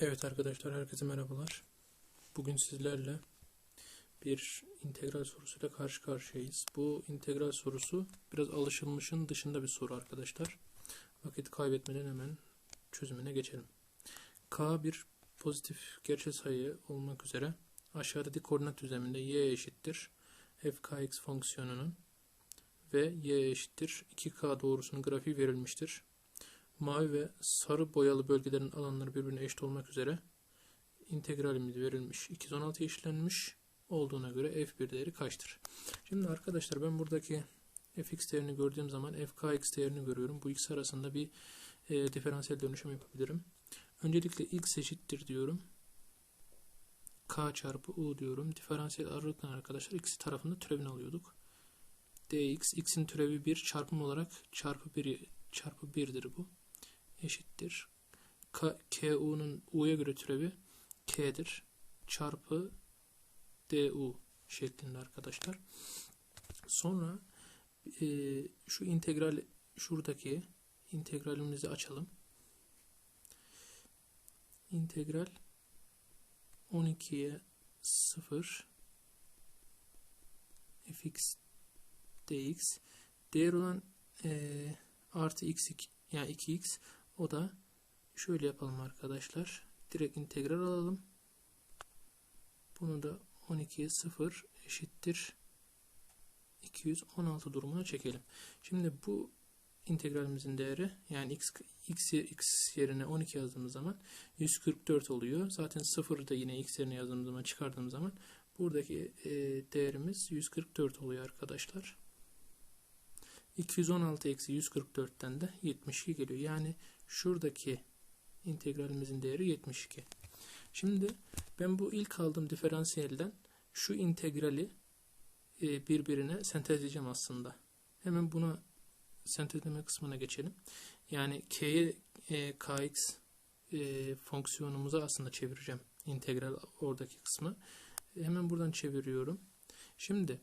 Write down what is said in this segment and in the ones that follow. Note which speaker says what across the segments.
Speaker 1: Evet arkadaşlar herkese merhabalar. Bugün sizlerle bir integral sorusuyla karşı karşıyayız. Bu integral sorusu biraz alışılmışın dışında bir soru arkadaşlar. Vakit kaybetmeden hemen çözümüne geçelim. K bir pozitif gerçel sayı olmak üzere aşağıdaki koordinat düzleminde y eşittir fkx fonksiyonunun ve y eşittir 2k doğrusunun grafiği verilmiştir mavi ve sarı boyalı bölgelerin alanları birbirine eşit olmak üzere integralimiz verilmiş. 216 eşitlenmiş olduğuna göre f1 değeri kaçtır? Şimdi arkadaşlar ben buradaki fx değerini gördüğüm zaman fkx değerini görüyorum. Bu x arasında bir e, diferansiyel dönüşüm yapabilirim. Öncelikle x eşittir diyorum. k çarpı u diyorum. Diferansiyel ararken arkadaşlar ikisi tarafında türevini alıyorduk. dx x'in türevi 1 çarpım olarak çarpı 1 çarpı 1'dir bu eşittir. KU'nun U'ya göre türevi K'dir. Çarpı DU şeklinde arkadaşlar. Sonra e, şu integral şuradaki integralimizi açalım. İntegral 12'ye 0 fx dx değer olan e, artı x yani 2x o da şöyle yapalım arkadaşlar. Direkt integral alalım. Bunu da 12'ye 0 eşittir 216 durumuna çekelim. Şimdi bu integralimizin değeri yani x, x, x yerine 12 yazdığımız zaman 144 oluyor. Zaten 0 da yine x yerine yazdığımız zaman çıkardığımız zaman buradaki e, değerimiz 144 oluyor arkadaşlar. 216 eksi 144'ten de 72 geliyor. Yani şuradaki integralimizin değeri 72. Şimdi ben bu ilk aldığım diferansiyelden şu integrali e, birbirine sentezleyeceğim aslında. Hemen buna sentezleme kısmına geçelim. Yani k'ye e, kx e, fonksiyonumuza aslında çevireceğim. integral oradaki kısmı. Hemen buradan çeviriyorum. Şimdi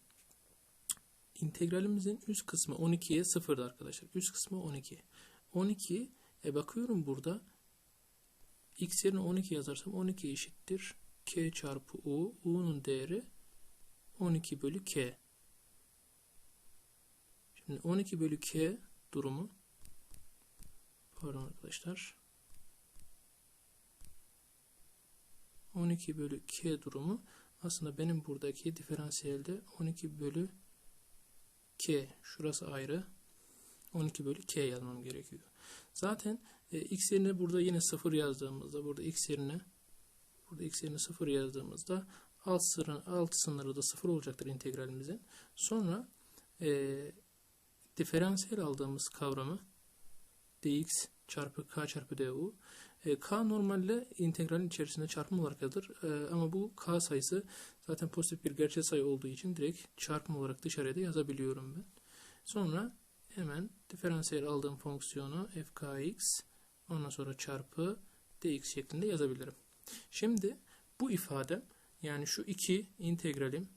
Speaker 1: integralimizin üst kısmı 12'ye 0'dı arkadaşlar. Üst kısmı 12. 12 e bakıyorum burada x yerine 12 yazarsam 12 eşittir k çarpı u. u'nun değeri 12 bölü k. Şimdi 12 bölü k durumu pardon arkadaşlar 12 bölü k durumu aslında benim buradaki diferansiyelde 12 bölü k şurası ayrı 12 bölü k yazmam gerekiyor. Zaten e, x yerine burada yine 0 yazdığımızda burada x yerine burada x yerine 0 yazdığımızda alt sınırı, alt sınırı da 0 olacaktır integralimizin. Sonra e, diferansiyel aldığımız kavramı dx çarpı k çarpı du e, k normalde integralin içerisinde çarpım olarak yazılır. E, ama bu k sayısı zaten pozitif bir gerçel sayı olduğu için direkt çarpım olarak dışarıya da yazabiliyorum ben. Sonra hemen diferansiyel aldığım fonksiyonu fkx ondan sonra çarpı dx şeklinde yazabilirim. Şimdi bu ifade yani şu iki integralim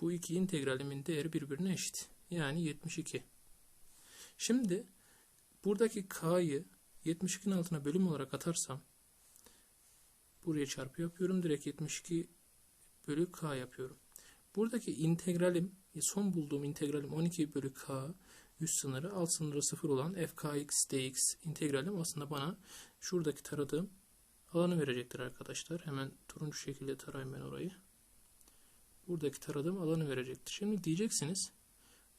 Speaker 1: bu iki integralimin değeri birbirine eşit. Yani 72. Şimdi buradaki k'yı 72'nin altına bölüm olarak atarsam buraya çarpı yapıyorum. Direkt 72 bölü k yapıyorum. Buradaki integralim son bulduğum integralim 12 bölü k üst sınırı alt sınırı 0 olan fkx dx integralim aslında bana şuradaki taradığım alanı verecektir arkadaşlar. Hemen turuncu şekilde tarayayım ben orayı. Buradaki taradığım alanı verecektir. Şimdi diyeceksiniz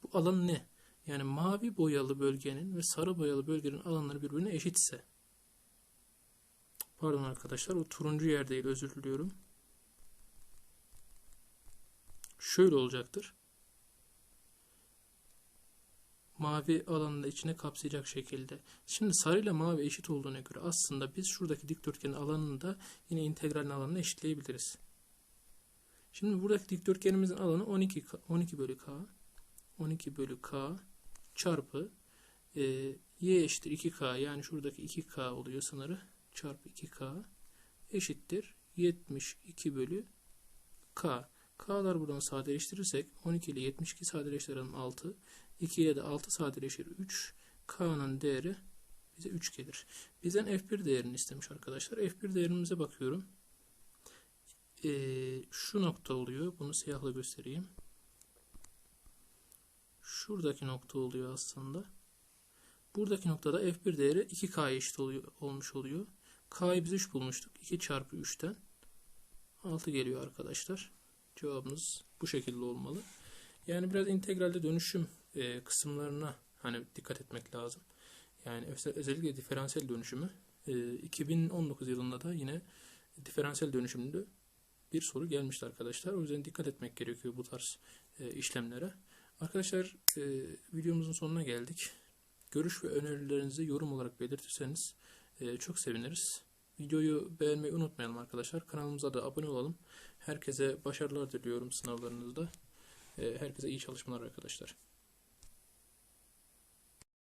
Speaker 1: bu alan ne? Yani mavi boyalı bölgenin ve sarı boyalı bölgenin alanları birbirine eşitse pardon arkadaşlar o turuncu yer değil özür diliyorum. Şöyle olacaktır. Mavi alanını içine kapsayacak şekilde. Şimdi sarı ile mavi eşit olduğuna göre aslında biz şuradaki dikdörtgenin alanını da yine integralin alanına eşitleyebiliriz. Şimdi buradaki dikdörtgenimizin alanı 12, 12 bölü k. 12 bölü k çarpı e, y eşittir 2k yani şuradaki 2k oluyor sınırı çarpı 2k eşittir 72 bölü k. K'lar buradan sadeleştirirsek 12 ile 72 sadeleştirelim 6. 2 ile de 6 sadeleşir 3. K'nın değeri bize 3 gelir. Bizden f1 değerini istemiş arkadaşlar. f1 değerimize bakıyorum. Ee, şu nokta oluyor. Bunu siyahla göstereyim. Şuradaki nokta oluyor aslında. Buradaki noktada f1 değeri 2k'ya eşit oluyor, olmuş oluyor. k'yı biz 3 bulmuştuk. 2 çarpı 3'ten 6 geliyor arkadaşlar. Cevabımız bu şekilde olmalı. Yani biraz integralde dönüşüm e, kısımlarına hani dikkat etmek lazım. Yani özel- özellikle diferansiyel dönüşümü e, 2019 yılında da yine diferansiyel dönüşümde bir soru gelmişti arkadaşlar. O yüzden dikkat etmek gerekiyor bu tarz e, işlemlere. Arkadaşlar e, videomuzun sonuna geldik. Görüş ve önerilerinizi yorum olarak belirtirseniz e, çok seviniriz. Videoyu beğenmeyi unutmayalım arkadaşlar. Kanalımıza da abone olalım. Herkese başarılar diliyorum sınavlarınızda. E, herkese iyi çalışmalar arkadaşlar.